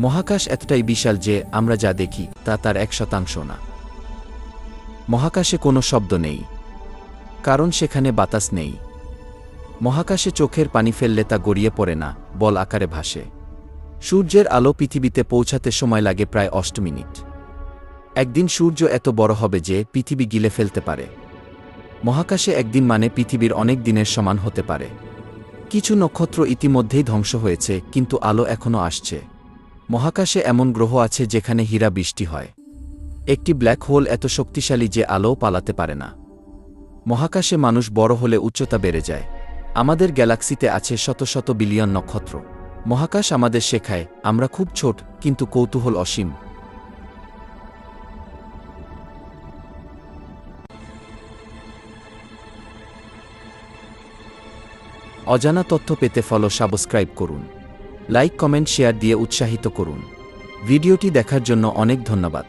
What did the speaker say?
মহাকাশ এতটাই বিশাল যে আমরা যা দেখি তা তার এক শতাংশ না। মহাকাশে কোনো শব্দ নেই। কারণ সেখানে বাতাস নেই। মহাকাশে চোখের পানি ফেললে তা গড়িয়ে পড়ে না, বল আকারে ভাসে। সূর্যের আলো পৃথিবীতে পৌঁছাতে সময় লাগে প্রায় অষ্ট মিনিট। একদিন সূর্য এত বড় হবে যে পৃথিবী গিলে ফেলতে পারে। মহাকাশে একদিন মানে পৃথিবীর অনেক দিনের সমান হতে পারে। কিছু নক্ষত্র ইতিমধ্যেই ধ্বংস হয়েছে, কিন্তু আলো এখনও আসছে। মহাকাশে এমন গ্রহ আছে যেখানে হীরা বৃষ্টি হয়। একটি ব্ল্যাক হোল এত শক্তিশালী যে আলোও পালাতে পারে না। মহাকাশে মানুষ বড় হলে উচ্চতা বেড়ে যায়। আমাদের গ্যালাক্সিতে আছে শত শত বিলিয়ন নক্ষত্র। মহাকাশ আমাদের শেখায়, আমরা খুব ছোট, কিন্তু কৌতূহল অসীম। অজানা তথ্য পেতে ফলো সাবস্ক্রাইব করুন। লাইক কমেন্ট শেয়ার দিয়ে উৎসাহিত করুন। ভিডিওটি দেখার জন্য অনেক ধন্যবাদ।